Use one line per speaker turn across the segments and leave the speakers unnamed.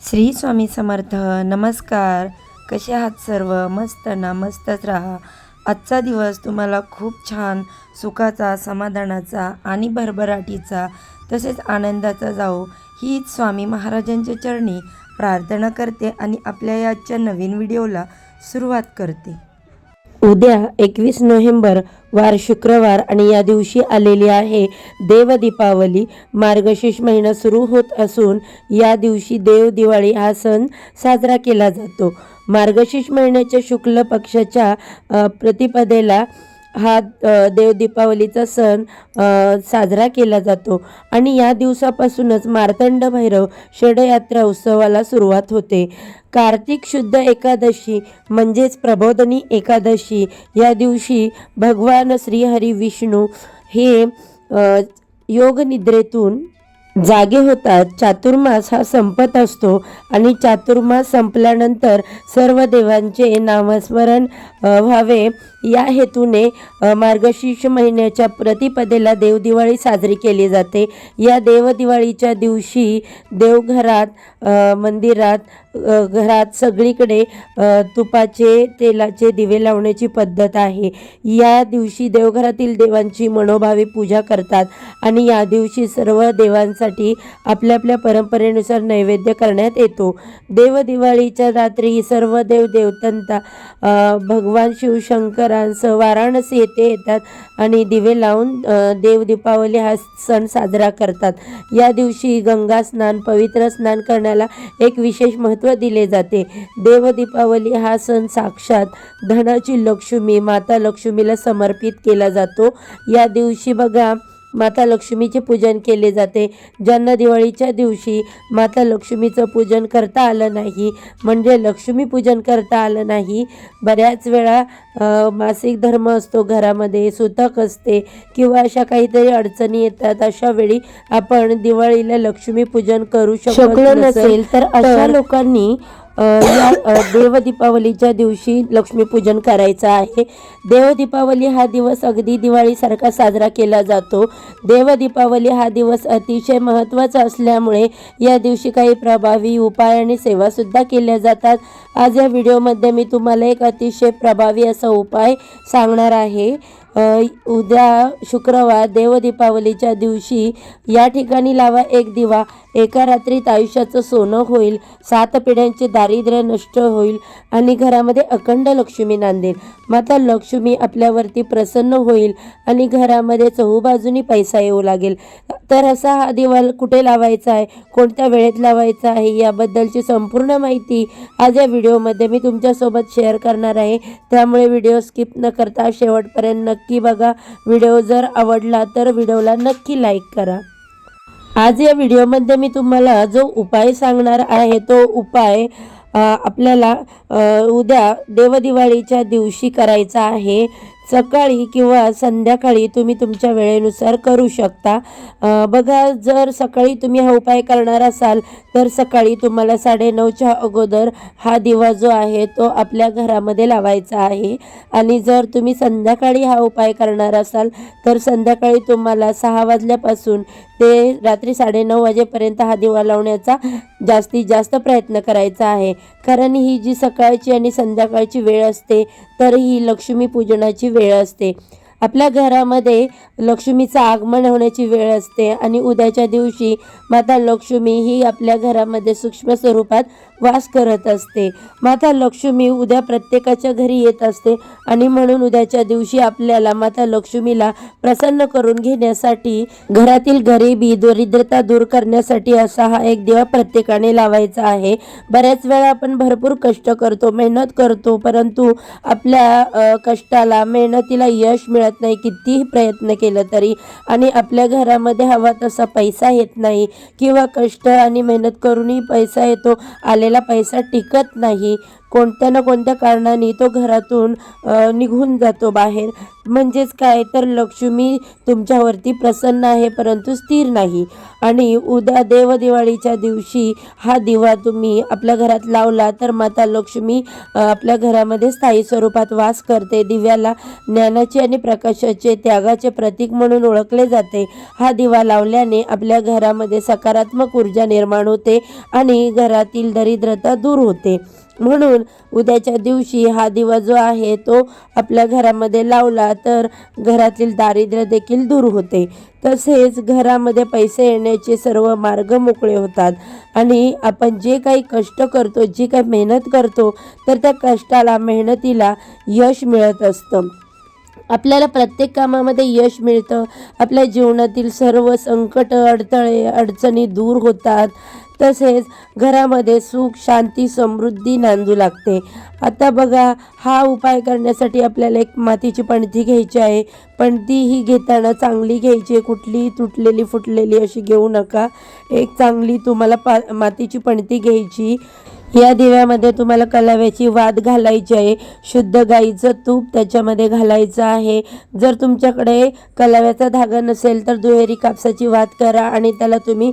श्री स्वामी समर्थ नमस्कार. कसे आहात सर्व? मस्त ना मस्तच राहा. आजचा दिवस तुम्हाला खूप छान सुखाचा समाधानाचा आणि भरभराटीचा तसेच आनंदाचा जाओ हीच स्वामी महाराजांच्या चरणी प्रार्थना करते आणि आपल्या याच्या आजच्या नवीन व्हिडिओला सुरुवात करते. उद्या एकवीस नोव्हेंबर वार शुक्रवार आणि या दिवशी आलेली आहे देव दीपावली मार्गशीर्ष महिना सुरू होत असून या दिवशी देव दिवाळी हा सण साजरा केला जातो. मार्गशीर्ष महिन्याच्या शुक्ल पक्षाच्या प्रतिपदेला हा देव दीपावलीचा सण साजरा केला जातो. आणि या दिवसापासूनच मार्तंड भैरव षडयात्रा उत्सवाला सुरुवात होते. कार्तिक शुद्ध एकादशी म्हणजेच प्रबोधनी एकादशी या दिवशी भगवान श्रीहरी विष्णू हे योगनिद्रेतून जागे होतात. चातुर्मास हा संपत असतो आणि चातुर्मास संपल्यानंतर सर्व देवांचे नामस्मरण व्हावे. या हेतूने मार्गशीर्ष महिन्याच्या प्रतिपदेला देवदिवाळी साजरी केली जाते. या देवदिवाळीच्या दिवशी देवघरात मंदिरात घरात सगळीकडे तुपाचे तेलाचे दिवे लावण्याची पद्धत आहे. या दिवशी देवघरातील देवांची मनोभावे पूजा करतात आणि या दिवशी सर्व देवांसाठी आपल्या आपल्या परंपरेनुसार नैवेद्य करण्यात येतो. देवदिवाळीच्या रात्री सर्व देव देवतांता भगवान शिवशंकरांसह वाराणसी येथे येतात आणि दिवे लावून देव दीपावली हा सण साजरा करतात. या दिवशी गंगा स्नान पवित्र स्नान करण्याला एक विशेष महत्त्व दिले जाते. देव दीपावली हा सण साक्षात धनाची लक्ष्मी माता लक्ष्मीला समर्पित केला जातो. या दिवशी बघा माता लक्ष्मीचे पूजन केले जाते. ज्यांना दिवाळीच्या दिवशी माता लक्ष्मीचं पूजन करता आलं नाही म्हणजे लक्ष्मी पूजन करता आलं नाही बऱ्याच वेळा मासिक धर्म असतो घरामध्ये सुतक असते किंवा अशा काहीतरी अडचणी येतात. अशा वेळी आपण दिवाळीला लक्ष्मी पूजन करू शकलो नसेल तर अशा लोकांनी या देवदीपावलीच्या दिवशी लक्ष्मीपूजन करायचं आहे. देवदीपावली हा दिवस अगदी दिवाळीसारखा साजरा केला जातो. देवदीपावली हा दिवस अतिशय महत्त्वाचा असल्यामुळे या दिवशी काही प्रभावी उपाय आणि सेवासुद्धा केल्या जातात. आज या व्हिडिओमध्ये मी तुम्हाला एक अतिशय प्रभावी असा उपाय सांगणार आहे. उद्या शुक्रवार देवदीपावलीच्या दिवशी या ठिकाणी लावा एक दिवा. एका रात्रीत आयुष्याचं सोनं होईल. सात पिढ्यांचे दारिद्र्य नष्ट होईल आणि घरामध्ये अखंड लक्ष्मी नांदेल. माता लक्ष्मी आपल्यावरती प्रसन्न होईल आणि घरामध्ये चहूबाजूनी पैसा येऊ लागेल. तर असा हा दिवा कुठे लावायचा आहे? कोणत्या वेळेत लावायचा आहे? याबद्दलची संपूर्ण माहिती आज या व्हिडिओमध्ये मी तुमच्यासोबत शेअर करणार आहे. त्यामुळे व्हिडिओ स्किप न करता शेवटपर्यंत नक्की बघा. व्हिडिओ जर आवडला तर व्हिडिओला नक्की लाईक करा. आज या व्हिडिओमध्ये मी तुम्हाला जो उपाय सांगणार आहे तो उपाय आपल्याला उद्या देवदिवाळीच्या दिवशी करायचा आहे. सकाळी किंवा संध्याकाळी तुम्ही तुमच्या वेळेनुसार करू शकता. बघा जर सकाळी तुम्ही हा उपाय करणार असाल तर सकाळी तुम्हाला साडेनऊच्या अगोदर हा दिवा जो आहे तो आपल्या घरामध्ये लावायचा आहे. आणि जर तुम्ही संध्याकाळी हा उपाय करणार असाल तर संध्याकाळी तुम्हाला सहा वाजल्यापासून ते रात्री साडेनऊ वाजेपर्यंत हा दिवा लावण्याचा जास्तीत जास्त प्रयत्न करायचा आहे. कारण ही जी सकाळची आणि संध्याकाळची वेळ असते तर ही लक्ष्मी पूजनाची वेळ असते. आपल्या घरामध्ये लक्ष्मीचं आगमन होण्याची वेळ असते आणि उद्याच्या दिवशी माता लक्ष्मी ही आपल्या घरामध्ये सूक्ष्म स्वरूपात वास करत असते. माता लक्ष्मी उद्या प्रत्येकाच्या घरी येत असते आणि म्हणून उद्याच्या दिवशी आपल्याला माता लक्ष्मीला प्रसन्न करून घेण्यासाठी घरातील गरिबी दरिद्रता दूर करण्यासाठी असा हा एक दिवा प्रत्येकाने लावायचा आहे. बऱ्याच वेळा आपण भरपूर कष्ट करतो मेहनत करतो परंतु आपल्या कष्टाला मेहनतीला यश मिळत नाही कितीही प्रयत्न केलं तरी. आणि आपल्या घरामध्ये हवा तसा पैसा येत नाही. किंवा कष्ट आणि मेहनत करूनही पैसा येतो आलेला पैसा टिकत नाही. कोणत्या ना कोणत्या कारणाने तो घरातून निघून जातो बाहेर. म्हणजेच काय? तर लक्ष्मी तुमच्यावरती प्रसन्न आहे परंतु स्थिर नाही. आणि उद्या देवदिवाळीच्या दिवशी हा दिवा तुम्ही आपल्या घरात लावला तर माता लक्ष्मी आपल्या घरामध्ये स्थायी स्वरूपात वास करते. दिव्याला ज्ञानाचे आणि प्रकाशाचे त्यागाचे प्रतीक म्हणून ओळखले जाते. हा दिवा लावल्याने आपल्या घरामध्ये सकारात्मक ऊर्जा निर्माण होते आणि घरातील दरिद्रता दूर होते. म्हणून उद्याच्या दिवशी हा दिवा जो आहे तो आपल्या घरामध्ये लावला तर घरातील दारिद्र्य देखील दूर होते. तसेच घरामध्ये पैसे येण्याचे सर्व मार्ग मोकळे होतात. आणि आपण जे काही कष्ट करतो जी काही मेहनत करतो तर त्या कष्टाला मेहनतीला यश मिळत असतं. आपल्याला प्रत्येक कामामध्ये यश मिळतं. आपल्या जीवनातील सर्व संकट अडथळे अडचणी दूर होतात. तसेच घरामध्ये सुख शांती समृद्धी नांदू लागते. आता बघा हा उपाय करण्यासाठी आपल्याला एक मातीची पणती घ्यायची आहे. पणती ही घेताना चांगली घ्यायची आहे. कुठली तुटलेली फुटलेली अशी घेऊ नका. एक चांगली तुम्हाला पा मातीची पणती घ्यायची. या दिव्यामध्ये तुम्हाला कलाव्याची वाद घालायची आहे. शुद्ध गाईचं तूप त्याच्यामध्ये घालायचं आहे. जर तुमच्याकडे कलाव्याचा धागा नसेल तर दुहेरी कापसाची वाद करा आणि त्याला तुम्ही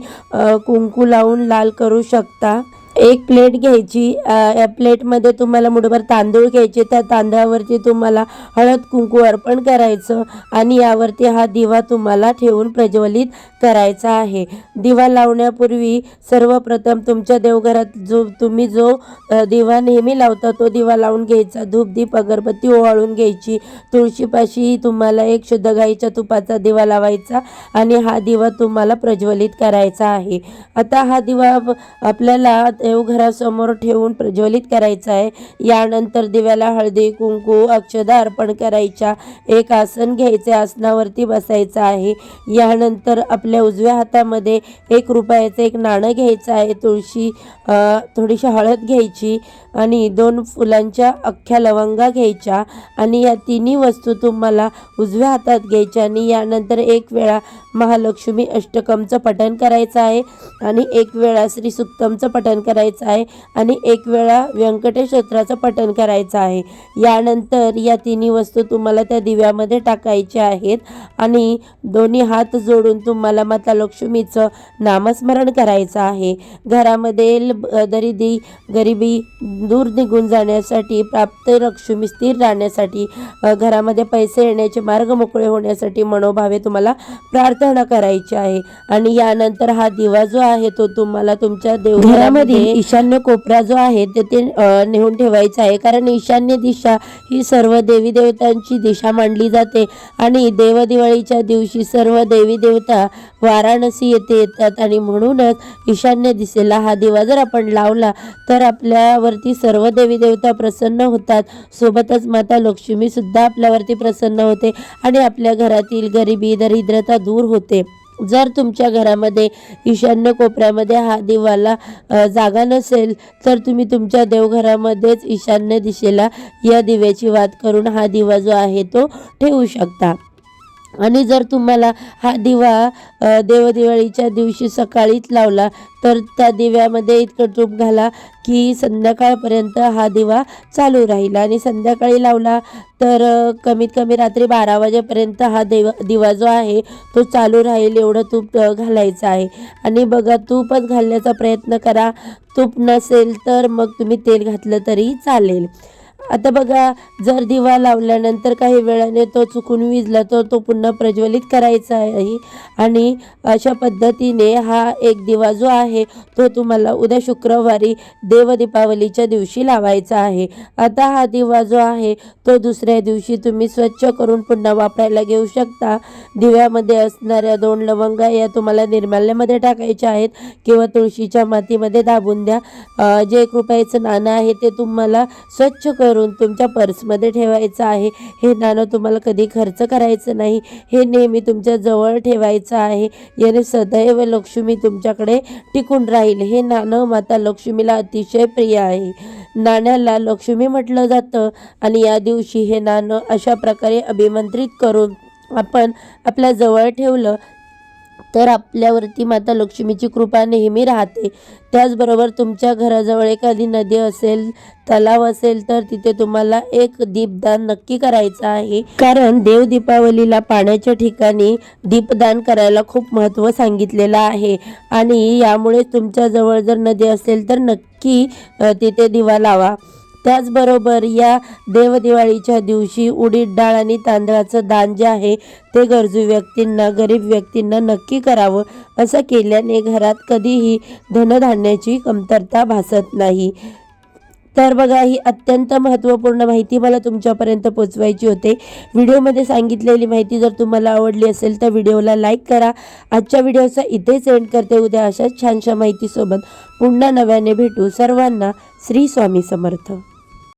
कुंकू लावून लाल करू शकता. एक प्लेट घ्यायची या प्लेटमध्ये तुम्हाला मुठभर तांदूळ घ्यायचे त्या तांदळावरती तुम्हाला हळद कुंकू अर्पण करायचं आणि यावरती हा दिवा तुम्हाला ठेवून प्रज्वलित करायचा आहे. दिवा लावण्यापूर्वी सर्वप्रथम तुमच्या देवघरात जो तुम्ही जो दिवा नेहमी लावता तो दिवा लावून घ्यायचा. धूप दीप अगरबत्ती ओवाळून घ्यायची. तुळशीपाशी तुम्हाला एक शुद्ध गाईच्या तुपाचा दिवा लावायचा आणि हा दिवा तुम्हाला प्रज्वलित करायचा आहे. आता हा दिवा आपल्याला देवघरासमोर ठेवून प्रज्वलित करायचा आहे. यानंतर दिव्याला हळदी कुंकू अक्षदा अर्पण करायच्या. एक आसन घ्यायचे आसनावरती बसायचं आहे. यानंतर आपल्या उजव्या हातामध्ये एक रुपयाचं एक नाणं घ्यायचं आहे. तुळशी थोडीशी हळद घ्यायची आणि दोन फुलांच्या अख्ख्या लवंगा घ्यायच्या आणि या तिन्ही वस्तू तुम्हाला उजव्या हातात घ्यायच्या आणि यानंतर एक वेळा महालक्ष्मी अष्टकमचं पठण करायचं आहे आणि एक वेळा श्री सुक्तमचं पठण करायचं आहे आणि एक वेळा व्यंकटेश स्तोत्राचं पठण करायचं आहे. यानंतर या तिन्ही वस्तू तुम्हाला त्या दिव्यामध्ये टाकायच्या आहेत आणि दोन्ही हात जोडून तुम्हाला माता लक्ष्मीचं नामस्मरण करायचं आहे. घरामध्ये दरिदी गरिबी दूर निघून जाण्यासाठी प्राप्त लक्ष्मी स्थिर राहण्यासाठी घरामध्ये पैसे येण्याचे मार्ग मोकळे होण्यासाठी मनोभावे तुम्हाला प्रार्थना करायची आहे. आणि यानंतर हा दिवा जो आहे तो तुम्हाला तुमच्या ईशान्य कोपरा जो आहे तेथे अ, नेऊन ठेवायचा आहे. कारण ईशान्य दिशा ही सर्व देवी देवतांची दिशा मानली जाते. आणि देवदिवाळीच्या दिवशी सर्व देवी देवता वाराणसी येथे येतात. आणि म्हणूनच ईशान्य दिशेला हा दिवा जर आपण लावला तर आपल्यावरती सर्व देवी देवता प्रसन्न होतात. सोबतच माता लक्ष्मी सुद्धा आपल्यावरती प्रसन्न होते आणि आपल्या घरातील गरिबी दरिद्रता दूर होते. जर तुमच्या घरामध्ये ईशान्य कोपऱ्यामध्ये हा दिवाला जागा नसेल तर तुम्ही तुमच्या देवघरामध्येच ईशान्य दिशेला या दिव्याची वाद करून हा दिवा जो आहे तो ठेवू शकता. आणि जर तुम्हाला हा दिवा देवदिवाळीच्या दिवशी सकाळीच लावला तर त्या दिव्यामध्ये इतकं तूप घाला की संध्याकाळपर्यंत हा दिवा चालू राहील. आणि संध्याकाळी लावला तर कमीत कमी रात्री बारा वाजेपर्यंत हा देव दिवा जो आहे तो चालू राहील एवढं तूप घालायचं आहे. आणि बघा तूपच घालण्याचा प्रयत्न करा. तूप नसेल तर मग तुम्ही तेल घातलं तरी चालेल. आता बघा जर दिवा लावल्यानंतर काही वेळाने तो चुकून विजला तर तो पुन्हा प्रज्वलित करायचा आहे. आणि अशा पद्धतीने हा एक दिवा जो आहे तो तुम्हाला उद्या शुक्रवारी देवदीपावलीच्या दिवशी लावायचा आहे. आता हा दिवा जो आहे तो दुसऱ्या दिवशी तुम्ही स्वच्छ करून पुन्हा वापरायला घेऊ शकता. दिव्यामध्ये असणाऱ्या दोन लवंगा या तुम्हाला निर्माल्यामध्ये टाकायच्या आहेत किंवा तुळशीच्या मातीमध्ये दाबून द्या. जे एक रुपयाचं नाणं आहे ते तुम्हाला स्वच्छ करून तुमच्या पर्समध्ये ठेवायचं आहे. हे नाणं तुम्हाला कधी खर्च करायचं नाही. हे नेहमी तुमच्या जवळ ठेवायचं आहे. याने सदैव लक्ष्मी तुमच्याकडे टिकून राहील. हे नाणं माता लक्ष्मीला अतिशय प्रिय आहे. नाण्याला लक्ष्मी म्हटलं जातं आणि या दिवशी हे नाणं अशा प्रकारे अभिमंत्रित करून आपण आपल्या जवळ ठेवलं तर आपल्यावरती माता लक्ष्मीची कृपा नेहमी राहते. त्याचबरोबर तुमच्या घराजवळ एखादी नदी असेल तलाव असेल तर तिथे तुम्हाला एक दीपदान नक्की करायचं आहे. कारण देव दीपावलीला पाण्याच्या ठिकाणी दीपदान करायला खूप महत्त्व सांगितलेलं आहे. आणि यामुळे तुमच्याजवळ जर नदी असेल तर नक्की तिथे दिवा लावा. त्याचबरोबर या देवदिवाळीच्या दिवशी उडीद डाळ आणि तांदळाचं दान जे आहे ते गरजू व्यक्तींना गरीब व्यक्तींना नक्की करावं असं केल्याने घरात कधीही धनधान्याची कमतरता भासत नाही. तर बघा ही अत्यंत महत्त्वपूर्ण माहिती मला तुमच्यापर्यंत पोचवायची होते. व्हिडिओमध्ये सांगितलेली माहिती जर तुम्हाला आवडली असेल तर व्हिडिओला लाईक करा. आजच्या व्हिडिओचा इथेच एंड करते. उद्या अशाच छानशा माहितीसोबत पुन्हा नव्याने भेटू. सर्वांना श्री स्वामी समर्थ.